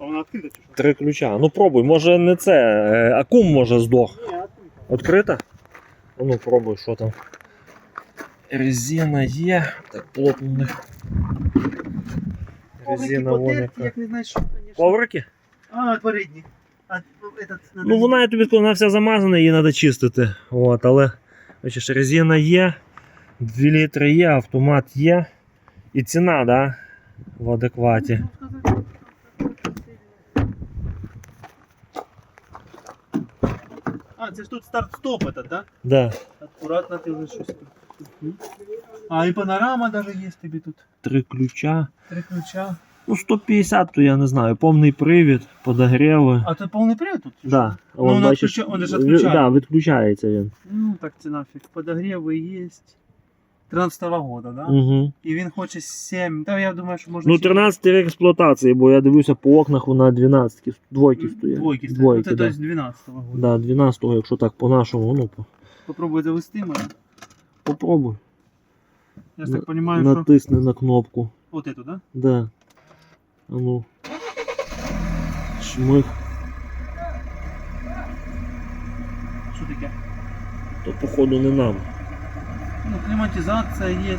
А вона відкрита чи що? Три ключа. Ну пробуй, може не це. е, Акум може здох. Ні, відкрита. Открита? Ну пробуй, що там. Резина є. Так, плотно в них. Резина вон Коврики? А, передні. А, этот, надо Ну вона я тобі скажу, вона вся замазана, її треба чистити. От, але бачиш, резина є, 2 літри є, автомат є. І ціна, да? В адекваті. А, це ж тут старт-стоп этот, да? Да. Аккуратно ти вже щось. А, і панорама даже є тобі тут. Три ключа. Три ключа. Ну, 150, то я не знаю. Повний привід, подогріви. А то повний привід тут? Да. Ну, он бачиш, отключа- он же ж відключає. да, відключається він. Ну, так це нафіг. Подогріви є. 13-го года, да? Угу. І він хоче 7. Та я думаю, що можна Ну, 13 рік експлуатації, бо я дивлюся по окнах вона 12, двойки стоять. Двойки стоять. Двойки, ну, це да. тобто 12-го года. Да, 12-го, якщо так по-нашому, ну по- Попробуй завести мене. попробуй. Я ж так розумію, що... Натисни на кнопку. Вот эту, да? Да. А ну. Шмих. Що таке? То походу не нам. Ну, климатизация є.